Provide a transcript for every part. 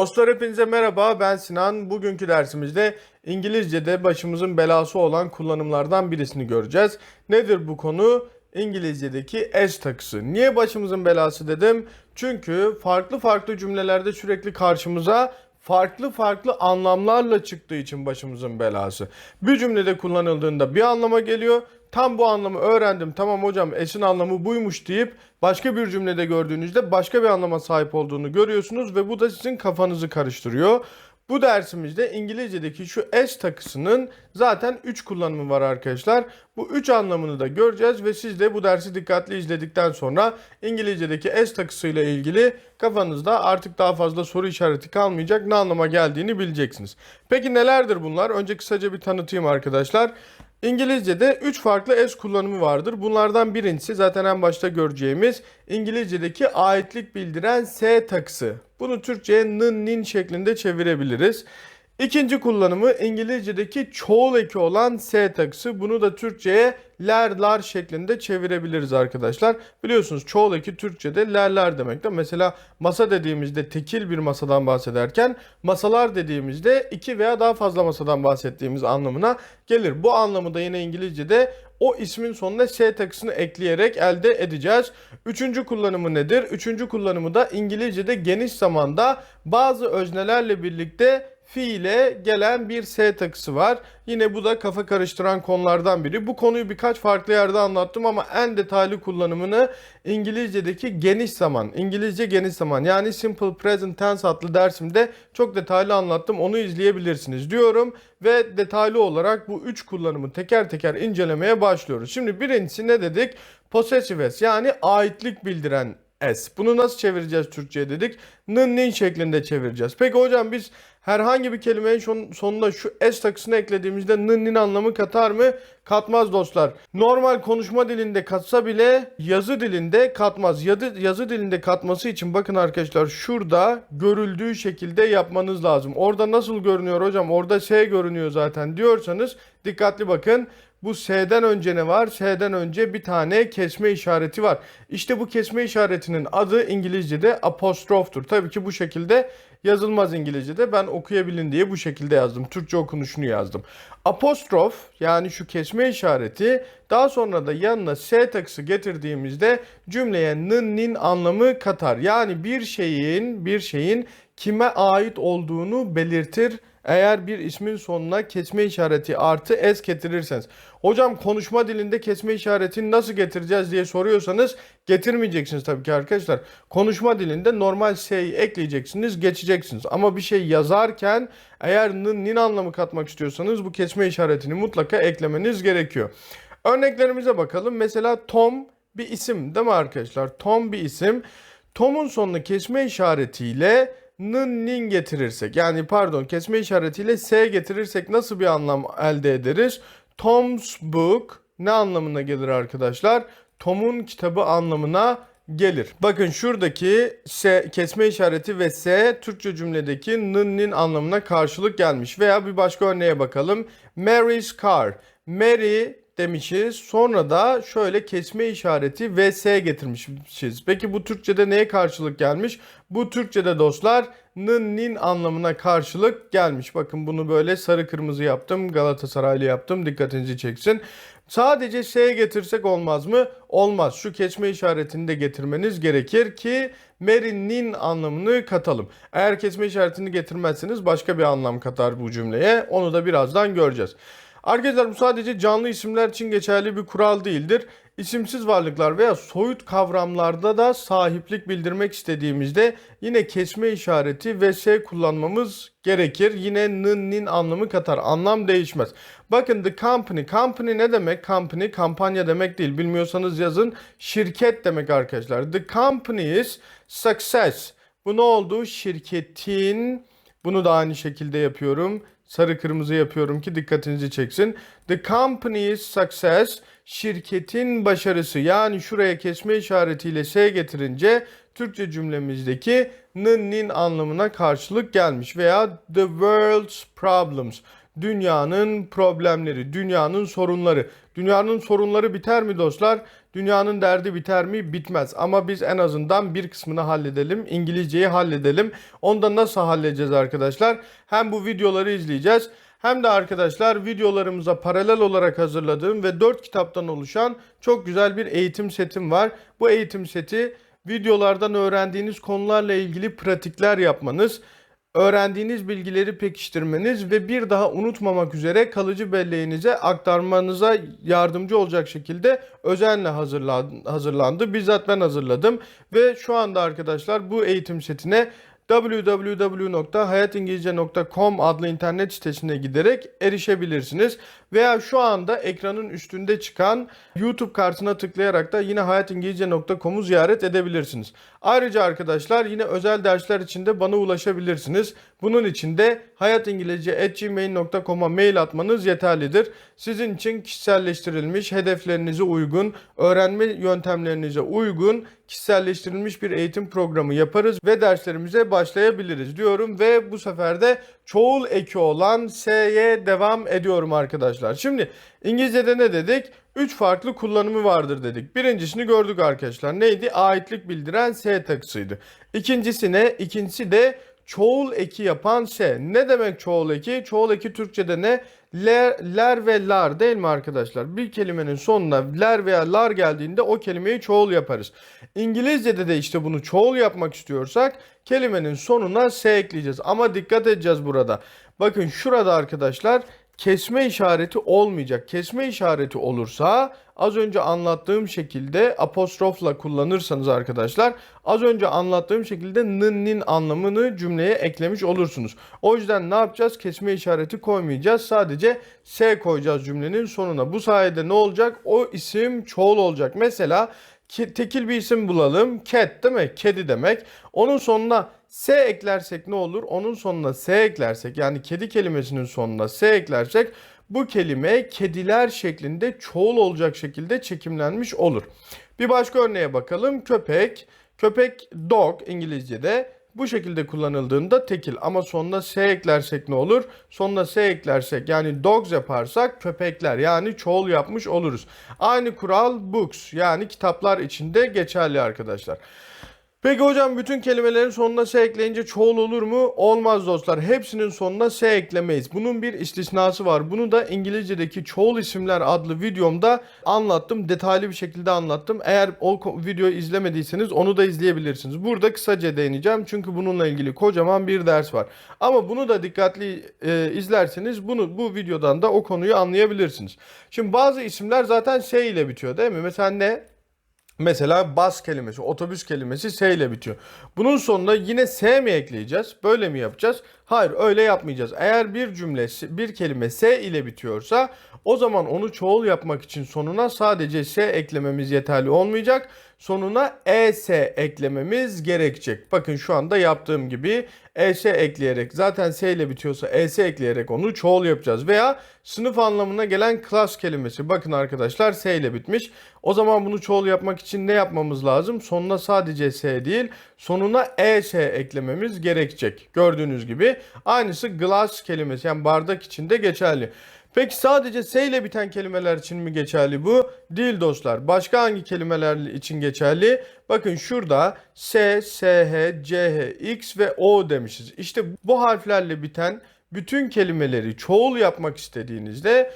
Dostlar hepinize merhaba ben Sinan. Bugünkü dersimizde İngilizce'de başımızın belası olan kullanımlardan birisini göreceğiz. Nedir bu konu? İngilizce'deki s takısı. Niye başımızın belası dedim? Çünkü farklı farklı cümlelerde sürekli karşımıza farklı farklı anlamlarla çıktığı için başımızın belası. Bir cümlede kullanıldığında bir anlama geliyor. Tam bu anlamı öğrendim. Tamam hocam S'in anlamı buymuş deyip başka bir cümlede gördüğünüzde başka bir anlama sahip olduğunu görüyorsunuz ve bu da sizin kafanızı karıştırıyor. Bu dersimizde İngilizce'deki şu S takısının zaten 3 kullanımı var arkadaşlar. Bu 3 anlamını da göreceğiz ve siz de bu dersi dikkatli izledikten sonra İngilizce'deki S takısıyla ilgili kafanızda artık daha fazla soru işareti kalmayacak ne anlama geldiğini bileceksiniz. Peki nelerdir bunlar? Önce kısaca bir tanıtayım arkadaşlar. İngilizce'de 3 farklı S kullanımı vardır. Bunlardan birincisi zaten en başta göreceğimiz İngilizce'deki aitlik bildiren S takısı. Bunu Türkçe'ye nın nin şeklinde çevirebiliriz. İkinci kullanımı İngilizce'deki çoğul eki olan S takısı. Bunu da Türkçe'ye ler lar şeklinde çevirebiliriz arkadaşlar. Biliyorsunuz çoğul eki Türkçe'de lerler demektir. Mesela masa dediğimizde tekil bir masadan bahsederken masalar dediğimizde iki veya daha fazla masadan bahsettiğimiz anlamına gelir. Bu anlamı da yine İngilizce'de o ismin sonuna S takısını ekleyerek elde edeceğiz. Üçüncü kullanımı nedir? Üçüncü kullanımı da İngilizce'de geniş zamanda bazı öznelerle birlikte fiile gelen bir S takısı var. Yine bu da kafa karıştıran konulardan biri. Bu konuyu birkaç farklı yerde anlattım ama en detaylı kullanımını İngilizce'deki geniş zaman, İngilizce geniş zaman yani Simple Present Tense adlı dersimde çok detaylı anlattım. Onu izleyebilirsiniz diyorum ve detaylı olarak bu üç kullanımı teker teker incelemeye başlıyoruz. Şimdi birincisi ne dedik? Possessive yani aitlik bildiren S. Bunu nasıl çevireceğiz Türkçe'ye dedik? Nın nin şeklinde çevireceğiz. Peki hocam biz herhangi bir kelimenin son- sonuna şu S takısını eklediğimizde nın nin anlamı katar mı? Katmaz dostlar. Normal konuşma dilinde katsa bile yazı dilinde katmaz. Yazı, yazı dilinde katması için bakın arkadaşlar şurada görüldüğü şekilde yapmanız lazım. Orada nasıl görünüyor hocam? Orada S görünüyor zaten diyorsanız dikkatli bakın. Bu S'den önce ne var? S'den önce bir tane kesme işareti var. İşte bu kesme işaretinin adı İngilizce'de apostroftur. Tabii ki bu şekilde yazılmaz İngilizce'de. Ben okuyabilin diye bu şekilde yazdım. Türkçe okunuşunu yazdım. Apostrof yani şu kesme işareti daha sonra da yanına S takısı getirdiğimizde cümleye nın nin anlamı katar. Yani bir şeyin bir şeyin kime ait olduğunu belirtir eğer bir ismin sonuna kesme işareti artı s getirirseniz. Hocam konuşma dilinde kesme işaretini nasıl getireceğiz diye soruyorsanız getirmeyeceksiniz tabii ki arkadaşlar. Konuşma dilinde normal s'yi ekleyeceksiniz, geçeceksiniz. Ama bir şey yazarken eğer nın nin anlamı katmak istiyorsanız bu kesme işaretini mutlaka eklemeniz gerekiyor. Örneklerimize bakalım. Mesela Tom bir isim değil mi arkadaşlar? Tom bir isim. Tom'un sonuna kesme işaretiyle nın nin getirirsek yani pardon kesme işaretiyle s getirirsek nasıl bir anlam elde ederiz? Tom's book ne anlamına gelir arkadaşlar? Tom'un kitabı anlamına gelir. Bakın şuradaki S, kesme işareti ve S Türkçe cümledeki nın nin anlamına karşılık gelmiş. Veya bir başka örneğe bakalım. Mary's car. Mary demişiz. Sonra da şöyle kesme işareti vs getirmişiz. Peki bu Türkçe'de neye karşılık gelmiş? Bu Türkçe'de dostlar nın nin anlamına karşılık gelmiş. Bakın bunu böyle sarı kırmızı yaptım. Galatasaraylı yaptım. Dikkatinizi çeksin. Sadece S getirsek olmaz mı? Olmaz. Şu kesme işaretini de getirmeniz gerekir ki Mary'nin anlamını katalım. Eğer kesme işaretini getirmezseniz başka bir anlam katar bu cümleye. Onu da birazdan göreceğiz. Arkadaşlar bu sadece canlı isimler için geçerli bir kural değildir. İsimsiz varlıklar veya soyut kavramlarda da sahiplik bildirmek istediğimizde yine kesme işareti ve S kullanmamız gerekir. Yine nın nin anlamı katar. Anlam değişmez. Bakın the company. Company ne demek? Company kampanya demek değil. Bilmiyorsanız yazın. Şirket demek arkadaşlar. The company is success. Bu ne oldu? Şirketin bunu da aynı şekilde yapıyorum. Sarı kırmızı yapıyorum ki dikkatinizi çeksin. The company's success şirketin başarısı. Yani şuraya kesme işaretiyle S getirince Türkçe cümlemizdeki nın anlamına karşılık gelmiş veya the world's problems. Dünyanın problemleri, dünyanın sorunları. Dünyanın sorunları biter mi dostlar? Dünyanın derdi biter mi? Bitmez. Ama biz en azından bir kısmını halledelim. İngilizceyi halledelim. Onda nasıl halledeceğiz arkadaşlar? Hem bu videoları izleyeceğiz. Hem de arkadaşlar videolarımıza paralel olarak hazırladığım ve 4 kitaptan oluşan çok güzel bir eğitim setim var. Bu eğitim seti videolardan öğrendiğiniz konularla ilgili pratikler yapmanız, öğrendiğiniz bilgileri pekiştirmeniz ve bir daha unutmamak üzere kalıcı belleğinize aktarmanıza yardımcı olacak şekilde özenle hazırlan- hazırlandı. Bizzat ben hazırladım ve şu anda arkadaşlar bu eğitim setine www.hayatingilizce.com adlı internet sitesine giderek erişebilirsiniz. Veya şu anda ekranın üstünde çıkan YouTube kartına tıklayarak da yine hayatingilizce.com'u ziyaret edebilirsiniz. Ayrıca arkadaşlar yine özel dersler için de bana ulaşabilirsiniz. Bunun için de hayatingilizce.gmail.com'a mail atmanız yeterlidir. Sizin için kişiselleştirilmiş, hedeflerinize uygun, öğrenme yöntemlerinize uygun, kişiselleştirilmiş bir eğitim programı yaparız ve derslerimize başlayabiliriz diyorum ve bu sefer de çoğul eki olan S'ye devam ediyorum arkadaşlar. Şimdi İngilizce'de ne dedik? 3 farklı kullanımı vardır dedik. Birincisini gördük arkadaşlar. Neydi? Aitlik bildiren S takısıydı. İkincisi ne? İkincisi de çoğul eki yapan S. Ne demek çoğul eki? Çoğul eki Türkçe'de ne? Ler, ler ve lar değil mi arkadaşlar? Bir kelimenin sonuna ler veya lar geldiğinde o kelimeyi çoğul yaparız. İngilizce'de de işte bunu çoğul yapmak istiyorsak kelimenin sonuna S ekleyeceğiz. Ama dikkat edeceğiz burada. Bakın şurada arkadaşlar kesme işareti olmayacak. Kesme işareti olursa az önce anlattığım şekilde apostrofla kullanırsanız arkadaşlar az önce anlattığım şekilde nın nin anlamını cümleye eklemiş olursunuz. O yüzden ne yapacağız? Kesme işareti koymayacağız. Sadece S koyacağız cümlenin sonuna. Bu sayede ne olacak? O isim çoğul olacak. Mesela ki- tekil bir isim bulalım. Cat değil mi? Kedi demek. Onun sonuna S eklersek ne olur? Onun sonuna S eklersek yani kedi kelimesinin sonuna S eklersek bu kelime kediler şeklinde çoğul olacak şekilde çekimlenmiş olur. Bir başka örneğe bakalım. Köpek. Köpek dog İngilizce'de bu şekilde kullanıldığında tekil ama sonuna S eklersek ne olur? Sonuna S eklersek yani dogs yaparsak köpekler yani çoğul yapmış oluruz. Aynı kural books yani kitaplar içinde geçerli arkadaşlar. Peki hocam bütün kelimelerin sonuna S ekleyince çoğul olur mu? Olmaz dostlar. Hepsinin sonuna S eklemeyiz. Bunun bir istisnası var. Bunu da İngilizce'deki çoğul isimler adlı videomda anlattım. Detaylı bir şekilde anlattım. Eğer o videoyu izlemediyseniz onu da izleyebilirsiniz. Burada kısaca değineceğim. Çünkü bununla ilgili kocaman bir ders var. Ama bunu da dikkatli e, izlerseniz bunu bu videodan da o konuyu anlayabilirsiniz. Şimdi bazı isimler zaten S ile bitiyor değil mi? Mesela ne? Mesela bas kelimesi, otobüs kelimesi S ile bitiyor. Bunun sonuna yine S mi ekleyeceğiz? Böyle mi yapacağız? Hayır, öyle yapmayacağız. Eğer bir cümle, bir kelime S ile bitiyorsa o zaman onu çoğul yapmak için sonuna sadece S eklememiz yeterli olmayacak. Sonuna ES eklememiz gerekecek. Bakın şu anda yaptığım gibi ES ekleyerek zaten S ile bitiyorsa ES ekleyerek onu çoğul yapacağız. Veya sınıf anlamına gelen class kelimesi. Bakın arkadaşlar S ile bitmiş. O zaman bunu çoğul yapmak için ne yapmamız lazım? Sonuna sadece S değil sonuna ES eklememiz gerekecek. Gördüğünüz gibi aynısı glass kelimesi yani bardak için de geçerli. Peki sadece S ile biten kelimeler için mi geçerli bu? Değil dostlar. Başka hangi kelimeler için geçerli? Bakın şurada S, SH, CH, X ve O demişiz. İşte bu harflerle biten bütün kelimeleri çoğul yapmak istediğinizde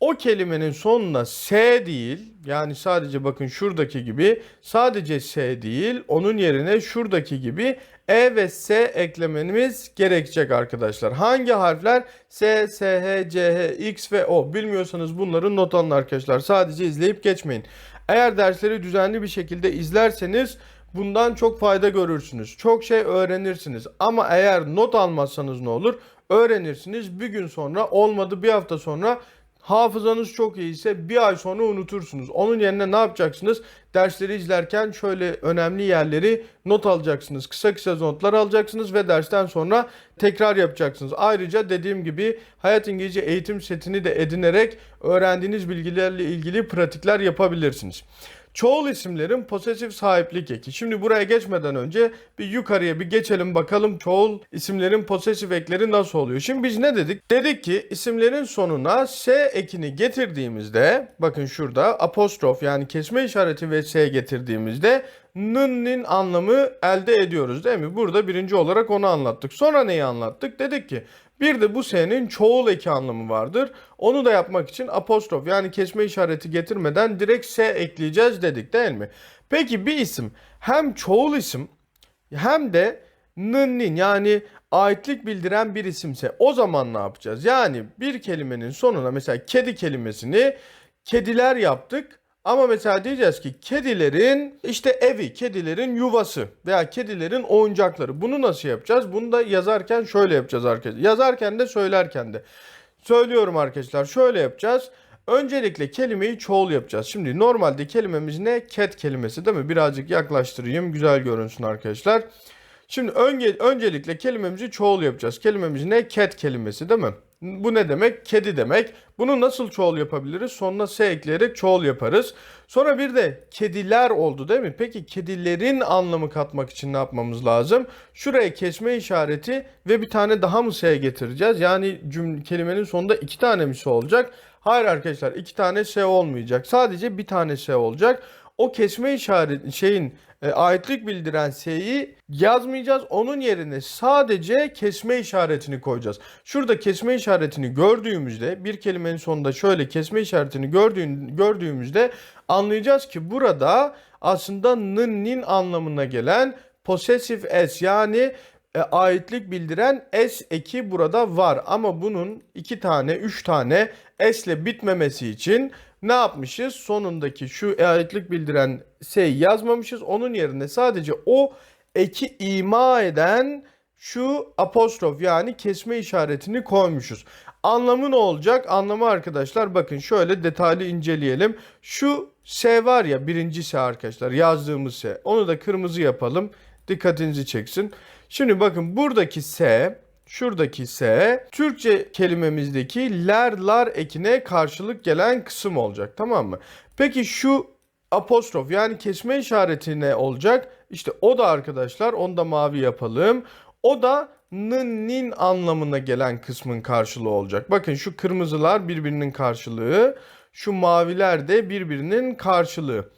o kelimenin sonuna S değil yani sadece bakın şuradaki gibi sadece S değil onun yerine şuradaki gibi E ve S eklememiz gerekecek arkadaşlar. Hangi harfler? S, SH, CH, X ve O. Bilmiyorsanız bunları not alın arkadaşlar. Sadece izleyip geçmeyin. Eğer dersleri düzenli bir şekilde izlerseniz bundan çok fayda görürsünüz. Çok şey öğrenirsiniz. Ama eğer not almazsanız ne olur? Öğrenirsiniz. Bir gün sonra olmadı bir hafta sonra Hafızanız çok iyiyse bir ay sonra unutursunuz. Onun yerine ne yapacaksınız? Dersleri izlerken şöyle önemli yerleri not alacaksınız. Kısa kısa notlar alacaksınız ve dersten sonra tekrar yapacaksınız. Ayrıca dediğim gibi Hayat İngilizce eğitim setini de edinerek öğrendiğiniz bilgilerle ilgili pratikler yapabilirsiniz. Çoğul isimlerin posesif sahiplik eki. Şimdi buraya geçmeden önce bir yukarıya bir geçelim bakalım çoğul isimlerin posesif ekleri nasıl oluyor. Şimdi biz ne dedik? Dedik ki isimlerin sonuna s ekini getirdiğimizde bakın şurada apostrof yani kesme işareti ve s getirdiğimizde nın anlamı elde ediyoruz değil mi? Burada birinci olarak onu anlattık. Sonra neyi anlattık? Dedik ki bir de bu s'nin çoğul eki anlamı vardır. Onu da yapmak için apostrof yani kesme işareti getirmeden direkt s ekleyeceğiz dedik değil mi? Peki bir isim hem çoğul isim hem de nınnin yani aitlik bildiren bir isimse o zaman ne yapacağız? Yani bir kelimenin sonuna mesela kedi kelimesini kediler yaptık. Ama mesela diyeceğiz ki kedilerin işte evi, kedilerin yuvası veya kedilerin oyuncakları. Bunu nasıl yapacağız? Bunu da yazarken şöyle yapacağız arkadaşlar. Yazarken de söylerken de. Söylüyorum arkadaşlar şöyle yapacağız. Öncelikle kelimeyi çoğul yapacağız. Şimdi normalde kelimemiz ne? Cat kelimesi değil mi? Birazcık yaklaştırayım güzel görünsün arkadaşlar. Şimdi önce, öncelikle kelimemizi çoğul yapacağız. Kelimemiz ne? Cat kelimesi değil mi? Bu ne demek? Kedi demek. Bunu nasıl çoğul yapabiliriz? Sonuna s ekleyerek çoğul yaparız. Sonra bir de kediler oldu değil mi? Peki kedilerin anlamı katmak için ne yapmamız lazım? Şuraya kesme işareti ve bir tane daha mı s getireceğiz? Yani cümle kelimenin sonunda iki tane mi s olacak? Hayır arkadaşlar iki tane s olmayacak. Sadece bir tane s olacak. O kesme işareti şeyin e, aitlik bildiren s'yi yazmayacağız. Onun yerine sadece kesme işaretini koyacağız. Şurada kesme işaretini gördüğümüzde bir kelimenin sonunda şöyle kesme işaretini gördüğün, gördüğümüzde anlayacağız ki burada aslında nın nin anlamına gelen possessive s yani e, aitlik bildiren s eki burada var. Ama bunun iki tane, üç tane s ile bitmemesi için ne yapmışız? Sonundaki şu aitlik bildiren s'yi yazmamışız. Onun yerine sadece o eki ima eden şu apostrof yani kesme işaretini koymuşuz. Anlamı ne olacak? Anlamı arkadaşlar bakın şöyle detaylı inceleyelim. Şu S var ya birinci S arkadaşlar yazdığımız S. Onu da kırmızı yapalım. Dikkatinizi çeksin. Şimdi bakın buradaki S Şuradaki S Türkçe kelimemizdeki ler lar ekine karşılık gelen kısım olacak tamam mı? Peki şu apostrof yani kesme işareti ne olacak? İşte o da arkadaşlar onu da mavi yapalım. O da nın nin anlamına gelen kısmın karşılığı olacak. Bakın şu kırmızılar birbirinin karşılığı. Şu maviler de birbirinin karşılığı.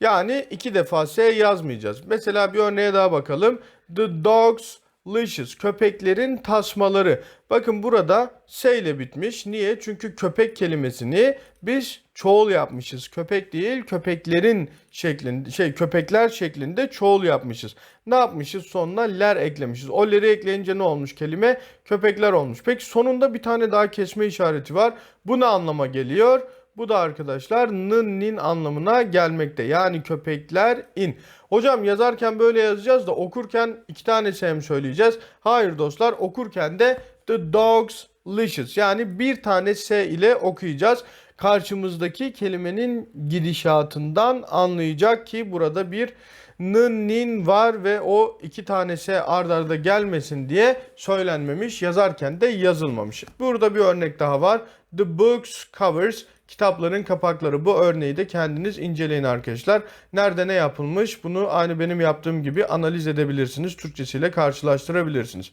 Yani iki defa S yazmayacağız. Mesela bir örneğe daha bakalım. The dogs licious köpeklerin tasmaları. Bakın burada S ile bitmiş. Niye? Çünkü köpek kelimesini biz çoğul yapmışız. Köpek değil köpeklerin şeklinde şey köpekler şeklinde çoğul yapmışız. Ne yapmışız? Sonuna ler eklemişiz. O leri ekleyince ne olmuş kelime? Köpekler olmuş. Peki sonunda bir tane daha kesme işareti var. Bu ne anlama geliyor? Bu da arkadaşlar nın nin anlamına gelmekte. Yani köpekler in. Hocam yazarken böyle yazacağız da okurken iki tane şey söyleyeceğiz? Hayır dostlar okurken de the dogs licious yani bir tane s ile okuyacağız. Karşımızdaki kelimenin gidişatından anlayacak ki burada bir nın nin var ve o iki tanesi ard arda gelmesin diye söylenmemiş yazarken de yazılmamış. Burada bir örnek daha var. The books covers kitapların kapakları. Bu örneği de kendiniz inceleyin arkadaşlar. Nerede ne yapılmış bunu aynı benim yaptığım gibi analiz edebilirsiniz. Türkçesiyle karşılaştırabilirsiniz.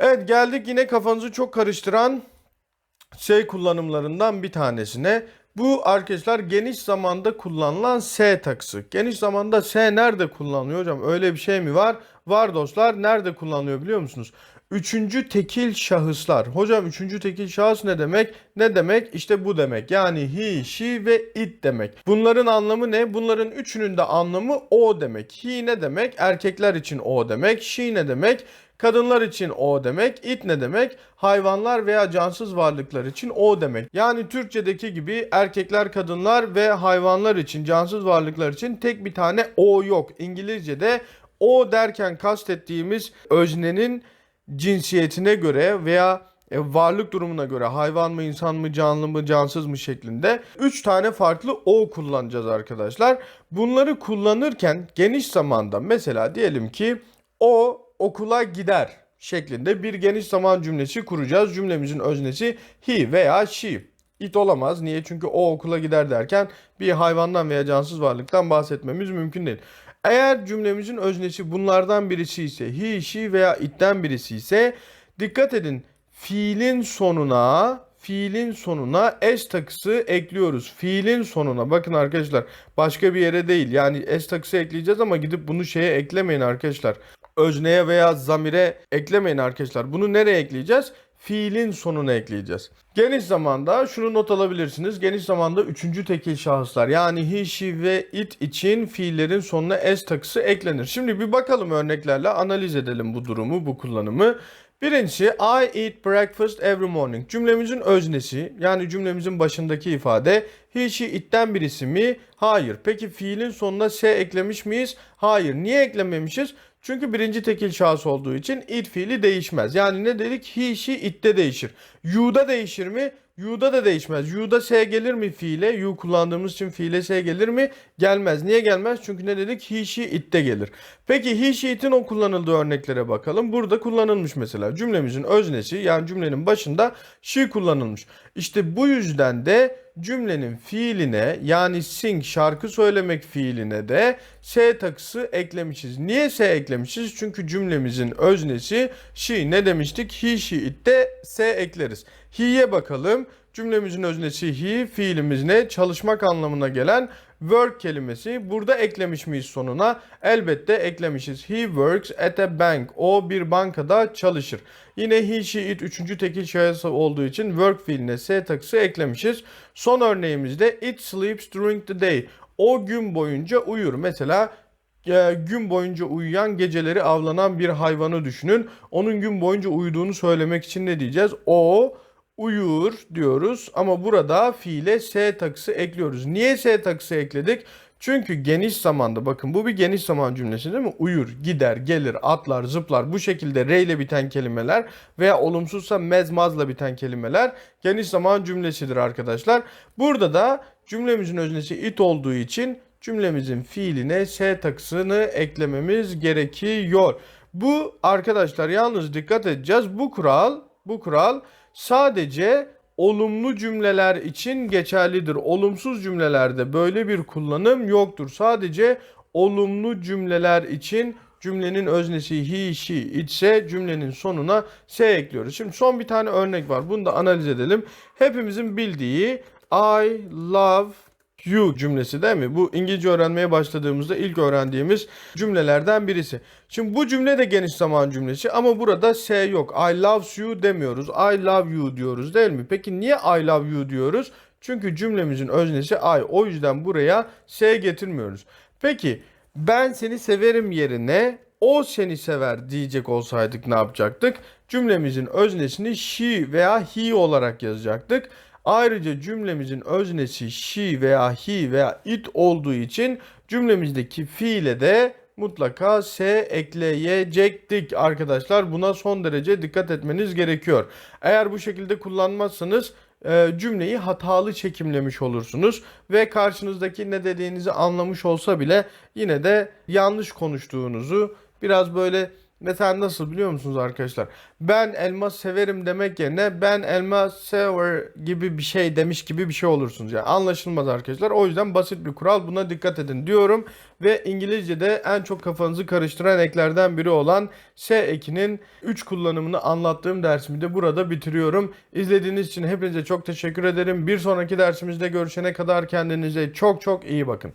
Evet geldik yine kafanızı çok karıştıran şey kullanımlarından bir tanesine. Bu arkadaşlar geniş zamanda kullanılan S takısı. Geniş zamanda S nerede kullanılıyor hocam? Öyle bir şey mi var? Var dostlar. Nerede kullanılıyor biliyor musunuz? Üçüncü tekil şahıslar. Hocam üçüncü tekil şahıs ne demek? Ne demek? İşte bu demek. Yani he, she ve it demek. Bunların anlamı ne? Bunların üçünün de anlamı o demek. He ne demek? Erkekler için o demek. She ne demek? Kadınlar için o demek. It ne demek? Hayvanlar veya cansız varlıklar için o demek. Yani Türkçedeki gibi erkekler, kadınlar ve hayvanlar için, cansız varlıklar için tek bir tane o yok. İngilizce'de o derken kastettiğimiz öznenin cinsiyetine göre veya e, varlık durumuna göre hayvan mı, insan mı, canlı mı, cansız mı şeklinde 3 tane farklı o kullanacağız arkadaşlar. Bunları kullanırken geniş zamanda mesela diyelim ki o okula gider şeklinde bir geniş zaman cümlesi kuracağız. Cümlemizin öznesi he veya she. it olamaz. Niye? Çünkü o okula gider derken bir hayvandan veya cansız varlıktan bahsetmemiz mümkün değil. Eğer cümlemizin öznesi bunlardan birisi ise he, she veya it'ten birisi ise dikkat edin fiilin sonuna fiilin sonuna s takısı ekliyoruz. Fiilin sonuna bakın arkadaşlar başka bir yere değil. Yani s takısı ekleyeceğiz ama gidip bunu şeye eklemeyin arkadaşlar. Özneye veya zamire eklemeyin arkadaşlar. Bunu nereye ekleyeceğiz? Fiilin sonuna ekleyeceğiz. Geniş zamanda şunu not alabilirsiniz. Geniş zamanda üçüncü tekil şahıslar yani he, she ve it için fiillerin sonuna s takısı eklenir. Şimdi bir bakalım örneklerle analiz edelim bu durumu, bu kullanımı. Birincisi I eat breakfast every morning. Cümlemizin öznesi yani cümlemizin başındaki ifade he, she, it'ten birisi mi? Hayır. Peki fiilin sonuna s eklemiş miyiz? Hayır. Niye eklememişiz? Çünkü birinci tekil şahıs olduğu için it fiili değişmez. Yani ne dedik? He, it'te değişir. You'da değişir mi? You'da da değişmez. You'da S gelir mi fiile? You kullandığımız için fiile S gelir mi? Gelmez. Niye gelmez? Çünkü ne dedik? He, she, it'te gelir. Peki he, she, it'in o kullanıldığı örneklere bakalım. Burada kullanılmış mesela. Cümlemizin öznesi yani cümlenin başında she kullanılmış. İşte bu yüzden de cümlenin fiiline yani sing şarkı söylemek fiiline de S takısı eklemişiz. Niye S eklemişiz? Çünkü cümlemizin öznesi she ne demiştik? He, she, it'te S ekleriz. He'ye bakalım. Cümlemizin öznesi he, fiilimiz ne? Çalışmak anlamına gelen work kelimesi. Burada eklemiş miyiz sonuna? Elbette eklemişiz. He works at a bank. O bir bankada çalışır. Yine he, she, it üçüncü tekil şahıs olduğu için work fiiline S takısı eklemişiz. Son örneğimizde it sleeps during the day. O gün boyunca uyur. Mesela e, gün boyunca uyuyan, geceleri avlanan bir hayvanı düşünün. Onun gün boyunca uyuduğunu söylemek için ne diyeceğiz? O uyur diyoruz ama burada fiile S takısı ekliyoruz. Niye S takısı ekledik? Çünkü geniş zamanda bakın bu bir geniş zaman cümlesi değil mi? Uyur, gider, gelir, atlar, zıplar bu şekilde re ile biten kelimeler veya olumsuzsa mezmazla biten kelimeler geniş zaman cümlesidir arkadaşlar. Burada da cümlemizin öznesi it olduğu için cümlemizin fiiline S takısını eklememiz gerekiyor. Bu arkadaşlar yalnız dikkat edeceğiz. Bu kural, bu kural sadece olumlu cümleler için geçerlidir. Olumsuz cümlelerde böyle bir kullanım yoktur. Sadece olumlu cümleler için cümlenin öznesi he, she, it ise cümlenin sonuna s ekliyoruz. Şimdi son bir tane örnek var. Bunu da analiz edelim. Hepimizin bildiği I love you cümlesi değil mi? Bu İngilizce öğrenmeye başladığımızda ilk öğrendiğimiz cümlelerden birisi. Şimdi bu cümle de geniş zaman cümlesi ama burada S yok. I love you demiyoruz. I love you diyoruz değil mi? Peki niye I love you diyoruz? Çünkü cümlemizin öznesi I. O yüzden buraya S getirmiyoruz. Peki ben seni severim yerine o seni sever diyecek olsaydık ne yapacaktık? Cümlemizin öznesini she veya he olarak yazacaktık. Ayrıca cümlemizin öznesi she veya he veya it olduğu için cümlemizdeki fiile de mutlaka s ekleyecektik arkadaşlar. Buna son derece dikkat etmeniz gerekiyor. Eğer bu şekilde kullanmazsanız e, cümleyi hatalı çekimlemiş olursunuz ve karşınızdaki ne dediğinizi anlamış olsa bile yine de yanlış konuştuğunuzu biraz böyle Mesela nasıl biliyor musunuz arkadaşlar? Ben elma severim demek yerine ben elma sever gibi bir şey demiş gibi bir şey olursunuz. Yani anlaşılmaz arkadaşlar. O yüzden basit bir kural. Buna dikkat edin diyorum. Ve İngilizce'de en çok kafanızı karıştıran eklerden biri olan S ekinin 3 kullanımını anlattığım dersimi de burada bitiriyorum. İzlediğiniz için hepinize çok teşekkür ederim. Bir sonraki dersimizde görüşene kadar kendinize çok çok iyi bakın.